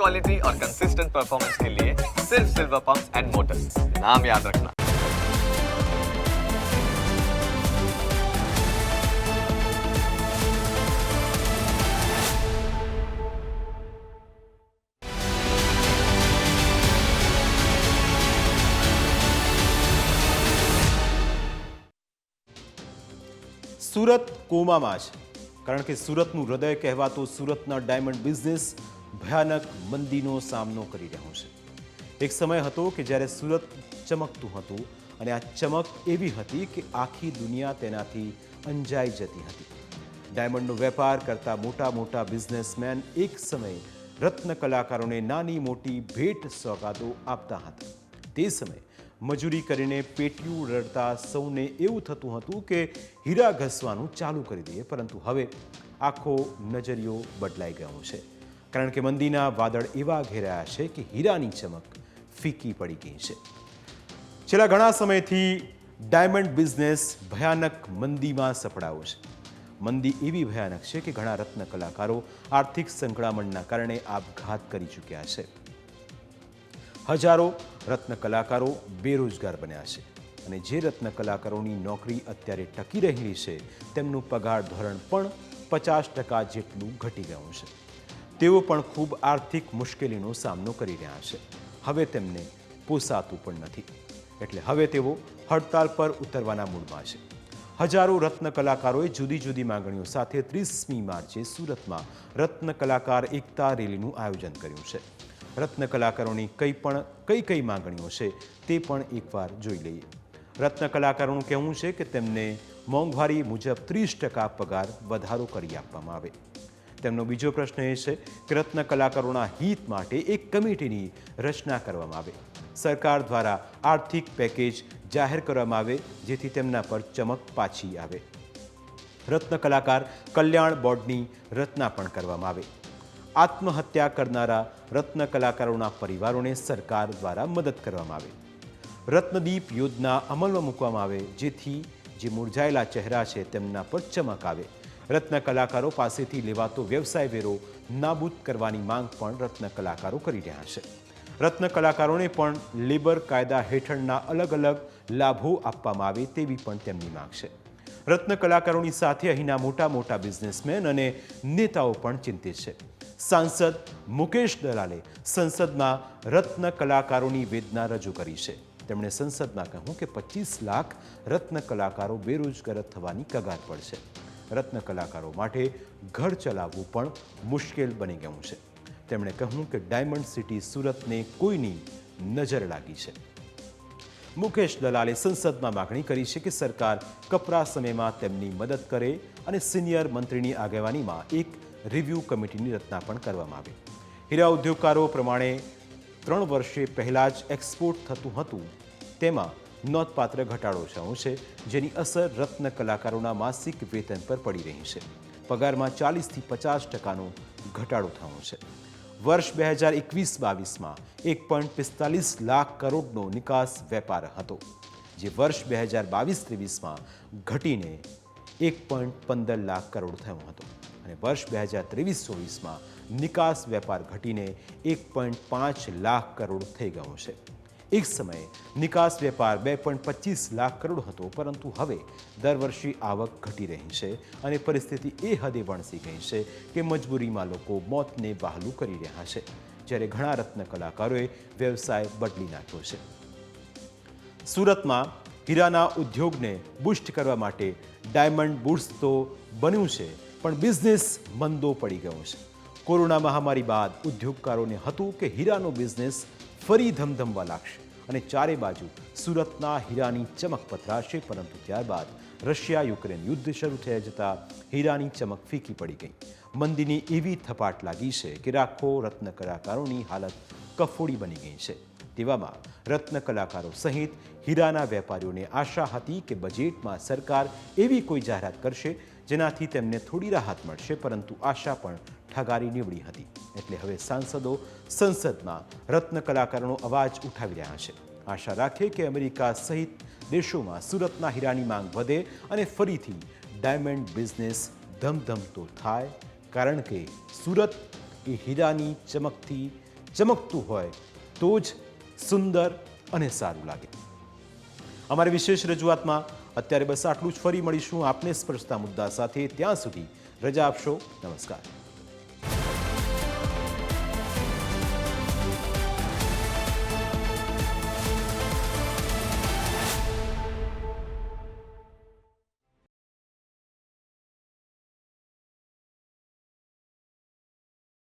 Quality और consistent performance के लिए सिर्फ सिल्वर पंप्स एंड मोटर्स नाम याद रखना સુરત કોમામાં છે કારણ કે સુરતનું હૃદય કહેવાતો સુરતના ડાયમંડ બિઝનેસ ભયાનક મંદીનો સામનો કરી રહ્યો છે. એક સમય હતો કે જ્યારે સુરત ચમકતું હતું અને આ ચમક એવી હતી કે આખી દુનિયા તેનાથી અંજાઈ જતી હતી. ડાયમંડનો વેપાર કરતા મોટા મોટા બિઝનેસમેન એક સમયે રત્ન કલાકારોને નાની મોટી ભેટ સોગાદો આપતા હતા. તે સમયે મજૂરી કરીને પેટીયું રડતા સૌને એવું થતું હતું કે હીરા ઘસવાનું ચાલુ કરી દઈએ પરંતુ હવે આખો નજરિયો બદલાઈ ગયો છે. કારણ કે મંદીના વાદળ એવા ઘેરાયા છે કે હીરાની ચમક ફીકી પડી ગઈ છે. છેલ્લા ઘણા સમયથી ડાયમંડ બિઝનેસ ભયાનક મંદીમાં સપડાયો છે. મંદી એવી ભયાનક છે કે ઘણા રત્ન કલાકારો આર્થિક સંકળામણના કારણે આપઘાત કરી ચૂક્યા છે. હજારો રત્ન કલાકારો બેરોજગાર બન્યા છે અને જે રત્ન કલાકારોની નોકરી અત્યારે ટકી રહેલી છે તેમનું પગાર ધોરણ પણ પચાસ ટકા જેટલું ઘટી ગયું છે. તેઓ પણ ખૂબ આર્થિક મુશ્કેલીનો સામનો કરી રહ્યા છે. હવે તેમને પોસાતું પણ નથી. એટલે હવે તેઓ હડતાલ પર ઉતરવાના મૂડમાં છે. હજારો રત્ન કલાકારોએ જુદી જુદી માંગણીઓ સાથે ત્રીસમી માર્ચે સુરતમાં રત્ન કલાકાર એકતા રેલીનું આયોજન કર્યું છે. રત્ન કલાકારોની કઈ પણ, કઈ કઈ માંગણીઓ છે તે પણ એકવાર જોઈ લઈએ. રત્ન કલાકારોનું કહેવું છે કે તેમને મોંઘવારી મુજબ ત્રીસ ટકા પગાર વધારો કરી આપવામાં આવે. તેમનો બીજો પ્રશ્ન એ છે કે રત્ન કલાકારોના હિત માટે એક કમિટીની રચના કરવામાં આવે. સરકાર દ્વારા આર્થિક પેકેજ જાહેર કરવામાં આવે, જેથી તેમના પર ચમક પાછી આવે. રત્ન કલાકાર કલ્યાણ બોર્ડની રચના પણ કરવામાં આવે. આત્મહત્યા કરનારા રત્ન કલાકારોના પરિવારોને સરકાર દ્વારા મદદ કરવામાં આવે. રત્નદીપ યોજના અમલમાં મૂકવામાં આવે, જેથી જે મુરઝાયેલા ચહેરા છે તેમના પર ચમક આવે. રત્ન કલાકારો પાસેથી લેવાતો વ્યવસાય વેરો નાબૂદ કરવાની માંગ પણ રત્ન કલાકારો કરી રહ્યા છે. રત્ન કલાકારોને પણ લેબર કાયદા હેઠળના અલગ અલગ લાભો આપવામાં આવે તેવી પણ તેમની માંગ છે. રત્ન કલાકારોની સાથે અહીંના મોટા મોટા બિઝનેસમેન અને નેતાઓ પણ ચિંતિત છે. સાંસદ મુકેશ દલાલે સંસદમાં રત્ન કલાકારોની વેદના રજૂ કરી છે. તેમણે સંસદમાં કહ્યું કે પચીસ લાખ રત્ન કલાકારો બેરોજગાર થવાની કગાર પર છે. રત્ન કલાકારો માટે ઘર ચલાવવું પણ મુશ્કેલ બની ગયું છે. તેમણે કહ્યું કે ડાયમંડ સિટી સુરતને કોઈની નજર લાગી છે. મુકેશ દલાલે સંસદમાં માગણી કરી છે કે સરકાર કપરા સમયમાં તેમની મદદ કરે અને સિનિયર મંત્રીની આગેવાનીમાં એક રિવ્યૂ કમિટીની રચના પણ કરવામાં આવે. હીરા ઉદ્યોગકારો પ્રમાણે ત્રણ વર્ષે પહેલાં જ એક્સપોર્ટ થતું હતું, તેમાં નોંધપાત્ર ઘટાડો થયો છે, જેની અસર રત્ન કલાકારોના માસિક વેતન પર પડી રહી છે. પગારમાં ચાલીસથી પચાસ ટકાનો ઘટાડો થયો છે. વર્ષ બે હજાર એકવીસ બાવીસમાં એક પોઈન્ટ પિસ્તાલીસ લાખ કરોડનો નિકાસ વેપાર હતો, જે વર્ષ બે હજાર બાવીસ ત્રેવીસમાં ઘટીને એક પોઈન્ટ પંદર લાખ કરોડ થયો હતો અને વર્ષ બે હજાર ત્રેવીસ ચોવીસમાં નિકાસ વેપાર ઘટીને એક પોઈન્ટ પાંચ લાખ કરોડ થઈ ગયો છે. એક સમયે નિકાસ વેપાર બે પોઈન્ટ પચીસ લાખ કરોડ હતો, પરંતુ હવે દર વર્ષે આવક ઘટી રહી છે અને પરિસ્થિતિ એ હદે વણસી ગઈ છે કે મજબૂરીમાં લોકો મોતને બહાલું કરી રહ્યા છે. જ્યારે ઘણા રત્ન કલાકારોએ વ્યવસાય બદલી નાખ્યો છે. સુરતમાં હીરાના ઉદ્યોગને બુસ્ટ કરવા માટે ડાયમંડ બુટ્સ તો બન્યું છે, પણ બિઝનેસ મંદો પડી ગયો છે. કોરોના મહામારી બાદ ઉદ્યોગકારોને હતું કે હીરાનો બિઝનેસ ફરી ધમધમવા લાગશે અને ચારે બાજુ સુરતના હીરાની ચમક પથરાશે પરંતુ ત્યારબાદ રશિયા યુક્રેન યુદ્ધ શરૂ થયા જતાં હીરાની ચમક ફીકી પડી ગઈ. મંદીની એવી થપાટ લાગી છે કે રાખો રત્ન કલાકારોની હાલત કફોડી બની ગઈ છે. તેવામાં રત્ન કલાકારો સહિત હીરાના વેપારીઓને આશા હતી કે બજેટમાં સરકાર એવી કોઈ જાહેરાત કરશે જેનાથી તેમને થોડી રાહત મળશે, પરંતુ આશા પણ ઠગારી નીવડી હતી. એટલે હવે સાંસદો સંસદમાં રત્ન કલાકારોનો અવાજ ઉઠાવી રહ્યા છે. આશા રાખે કે અમેરિકા સહિત દેશોમાં સુરતના હીરાની માંગ વધે અને ફરીથી ડાયમંડ બિઝનેસ ધમધમતો થાય, કારણ કે સુરત એ હીરાની ચમકથી ચમકતું હોય તો જ સુંદર અને સારું લાગે. અમારી વિશેષ રજૂઆતમાં અત્યારે બસ આટલું જ. ફરી મળીશું આપને સ્પર્શતા મુદ્દા સાથે. ત્યાં સુધી રજા આપશો. નમસ્કાર.